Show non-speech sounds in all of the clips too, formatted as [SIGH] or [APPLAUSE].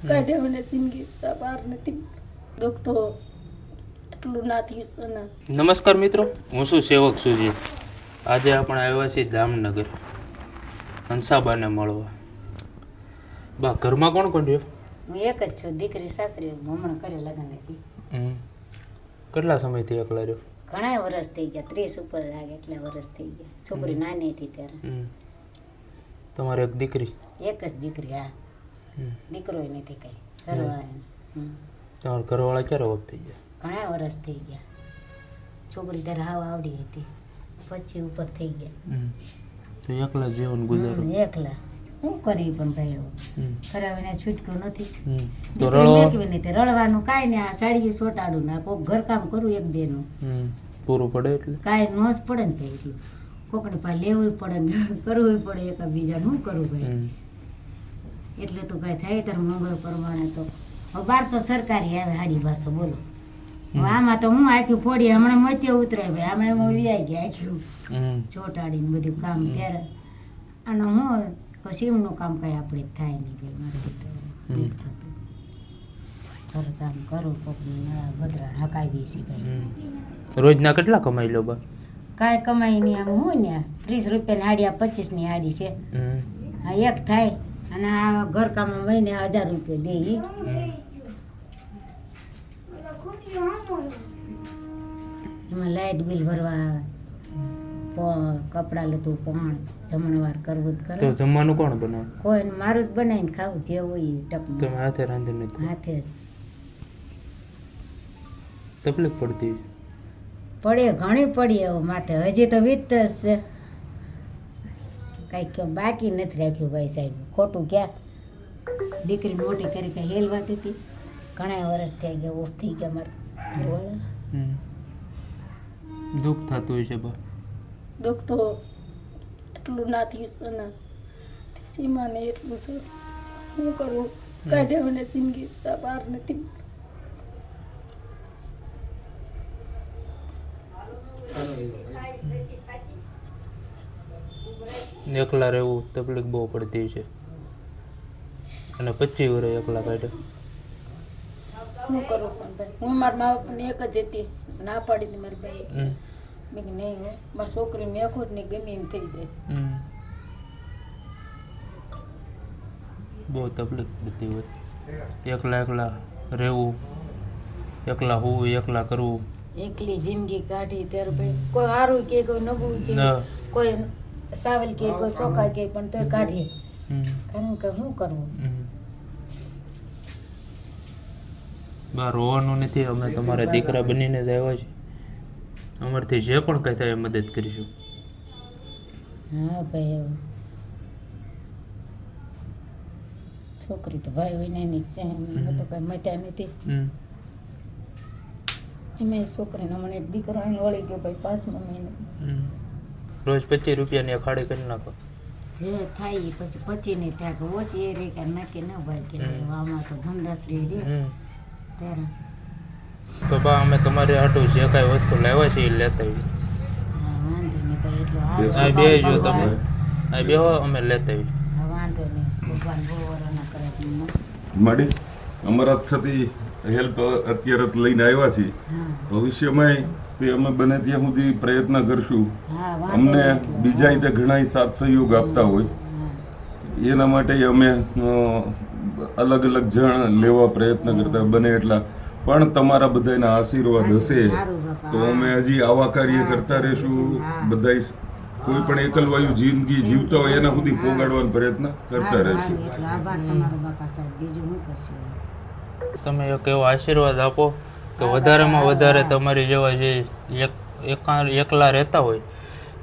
કાઢ્યા મને જિંદગી બહાર નથી દુઃખ તો એટલું ના થયું નમસ્કાર મિત્રો હું શું સેવક સુજી આજે આપણે આવ્યા છીએ જામનગર હંસાબાને મળવા બા ઘરમાં કોણ કોણ રહ્યો હું એક જ છું દીકરી સાસરી હમણાં કરે લગ્ન હતી હમ. કેટલા સમયથી એકલા રહ્યો ઘણા વર્ષ થઈ ગયા ત્રીસ ઉપર લાગે એટલા વર્ષ થઈ ગયા છોકરી નાની હતી ત્યારે હમ. તમારે એક દીકરી એક જ દીકરી હા. દીકરો નથી કઈ. ઘરવાળાને તમારા ઘરવાળા ક્યારે વખત થઈ ગયા? ઘણા વર્ષ થઈ ગયા. છોકરી ત્યારે હાવ આવડી હતી. પછી ઉપર થઈ ગયા. તો એકલા જીવન ગુજારો. એકલા. હું કરી પણ ભાઈ એવું હમ. ખરાવીને છૂટક્યું નથી. તો રડવાનું કાંઈ નહીં. આ સાડીયું સોટાડું ના કોક ઘરકામ કરું એક બે નું પૂરું પડે એટલે? કાંઈ નો જ પડે ને ભાઈ. એટલું કોકને પાસે લેવું પડે ને [LAUGHS] કરવું પડે. એક બીજા હું કરવું ભાઈ. એટલે તો કાંઈ થાય તાર મંગળ પ્રમાણે તો. હવે બારસો સરકારી આવે સાડી બારસો બોલો. આમાં તો હું આખી ફોડી હમણાં મોતી ઉતરે ભાઈ આમાં એમાં વ્યાય ગયા આખી. ચોટાડીને બધું કામ ત્યારે. અને હું સીમનું કામ કાંઈ આપણે થાય નહીં ભાઈ મારે તો થતું. ઘર કામ કરું કોકની ભદ્રા હકાવી છે ભાઈ. રોજના કેટલા કમાઈ લો બા? કાંઈ કમાઈ નહીં આમ હું ને ત્રીસ રૂપિયાની હાડી આ પચીસની હાડી છે. આ એક થાય. અને આ ઘરકામમાં મહિને હજાર રૂપિયા દે એમાં લાઇટ બિલ ભરવા આવે કપડાં લેતું પણ જમણવાર કરવું જ તો કરે જમવાનું કોણ બનાવે? કોઈ મારું જ બનાવીને ખાવું જે હોય એ ટકમાં તમે હાથે રાંધીને જ ખાઓ. હાથે તકલીફ પડતી પડે ઘણી પડી એવું માથે. હજી તો વીત જ છે. કાંઈક બાકી નથી રાખ્યું ભાઈ સાહેબ. ખોટું ક્યાં? દીકરી મોટી કરી કે હેલવાતી હતી? ઘણા વર્ષ થઈ ગયા ઓફ થઈ ગયા મારા. દુઃખ થતું હોય છે બા દુઃખ તો એટલું ના થયું છે ને. સીમાને એટલું છે. શું કરું? કાઢ્યા મને જિંદગી બહાર નથી. એકલા રહેવું તકલીફ બહુ પડતી છે. અને પચીસ વર્ષ એકલા કાઢ્યા હું કરું પણ ભાઈ? હું મારા મા બાપને એક જ હતી ના પાડી હતી મારી ભાઈ મેં કે નહીં હો મારી છોકરી મેં જ ને ગમે એમ થઈ જાય. બહુ તકલીફ પડતી હોય. એકલા એકલા રહેવું એકલા હોવું એકલા કરવું. એકલી જિંદગી કાઢી ત્યારે ભાઈ કોઈ સારું કે કોઈ નબળું કે કોઈ સાવલ કે કોઈ ચોખા કે પણ તોય કાઢીએ. કારણ કે શું કરવું. બા રોવાનું નથી. અમે તમારા દીકરા બનીને જ આવ્યા છે અમારથી જે પણ કઈ થાય મદદ કરીશું. હા ભાઈ છોકરી તો ભાઈ હોય જ છે. અમે તો કઈ મટ્યા નથી. એમાં છોકરીને મને એક દીકરો એને વળી ગયો ભાઈ પાંચમા મહિને. રોજ પચીસ રૂપિયાની અખાડી કરી નાખો. જે થાય એ પછી પચી નહીં થાય કે ઓછી એ રે કે ના ન ભાઈ કે આમાં તો ધંધાશ્રી રે ત્યારે તો બા અમે તમારે હાટું જે કાંઈ વસ્તુ લાવ્યા છે એ લેતા આવી વાંધો નહીં ભાઈ એટલું આ બે જો તમે. આ બે અમે લેતા આવી વાંધો નહીં ભગવાન બહુ વરાના કરે તમને. માડી અમારા થતી હેલ્પ અત્યારે લઈને આવ્યા છીએ. ભવિષ્યમાં તે અમે બને ત્યાં સુધી પ્રયત્ન કરશું. અમને બીજા રીતે ઘણા સાથ સહયોગ આપતા હોય. એના માટે અમે અલગ અલગ જણ લેવા પ્રયત્ન કરતા બને એટલા. પણ તમારા બધાના આશીર્વાદ હશે. તો અમે હજી આવા કાર્ય કરતા રહીશું. બધા કોઈ પણ એકલવાયુ જિંદગી જીવતા હોય એના સુધી પોગાડવાનો પ્રયત્ન કરતા રહેશું રહીશું. હારું, એટલો આભાર તમારો બાપા સાહેબ. બીજું શું કરશું? તમે એક એવો આશીર્વાદ આપો. કે વધારેમાં વધારે તમારી જેવા જે એક એકલા રહેતા હોય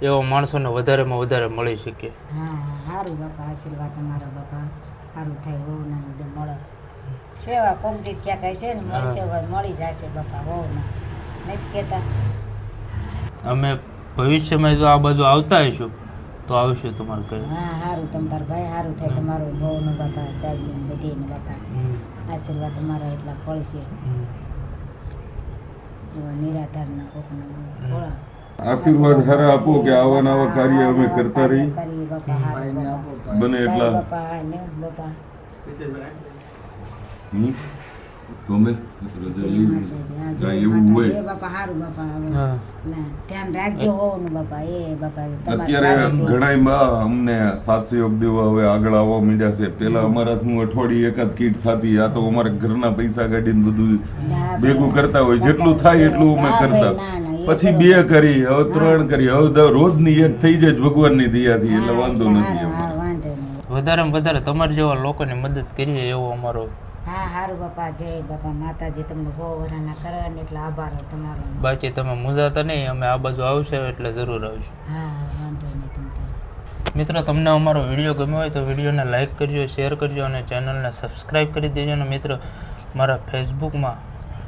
એવા માણસોને વધારેમાં વધારે મળી શકે. હા સારું બાપા આશીર્વાદ તમારો બાપા. સારું થાય વહુ ને બધું મળે. સેવા કોક દી ક્યાં કઈ છે ને મળી સેવા મળી જશે બાપા વહુ ને નથી કહેતા અમે ભવિષ્યમાં જો આ બાજુ આવતા હશું તો આવશે તમારે ઘરે. હા સારું તમાર ભાઈ સારું થાય તમારું બહુ ને બાપા સાહેબ ને બધી બાપા આશીર્વાદ તમારા એટલા ફળશે. નિરાધારના કોકના આશીર્વાદ હારા આપો કે આવા નવા કાર્ય અમે કરતા રહી બને એટલા. બાપા? ગમે? રજા એવું હોય. બાપા સારું બાપા હવે. હા. ના, ધ્યાન રાખજો હોવનું બાપા. એ બાપા અત્યારે ઘણાયમાં અમને સાત સહયોગ દેવા હવે આગળ આવવા માંડ્યા છે. પેલા અમારા હું અઠવાડિયે એકાદ કીટ થતી. આ તો અમારા ઘરના પૈસા કાઢીને બધું ભેગું કરતા હોય. જેટલું થાય એટલું અમે કરતા. ના, ના, પછી બે કરી હવે ત્રણ કરી. હવે રોજની એક થઈ જાય ભગવાન ભગવાનની દયાથી. એટલે વાંધો નથી વધારે વધારે તમારે જેવા લોકોની મદદ કરીએ એવો અમારો હા સારું બાપા જય બાપા માતાજી તમને બહુ વરાના કરે ને એટલે આભાર તમારો. બાકી તમે મુજાતા નહીં અમે આ બાજુ આવશે એટલે જરૂર આવશું હા વાંધો નહીં તમ મિત્રો તમને અમારો વીડિયો ગમ્યો હોય તો વિડીયોને લાઇક કરજો શેર કરજો અને ચેનલને સબસ્ક્રાઇબ કરી દેજો અને મિત્રો. મારા ફેસબુકમાં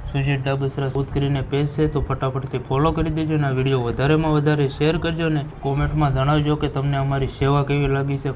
સુજીત ડાબસરા શોધ કરીને પેજ છે તો ફટાફટથી ફોલો કરી દેજો અને આ વીડિયો વધારેમાં વધારે શેર કરજો અને કોમેન્ટમાં જણાવજો કે તમને અમારી સેવા કેવી લાગી છે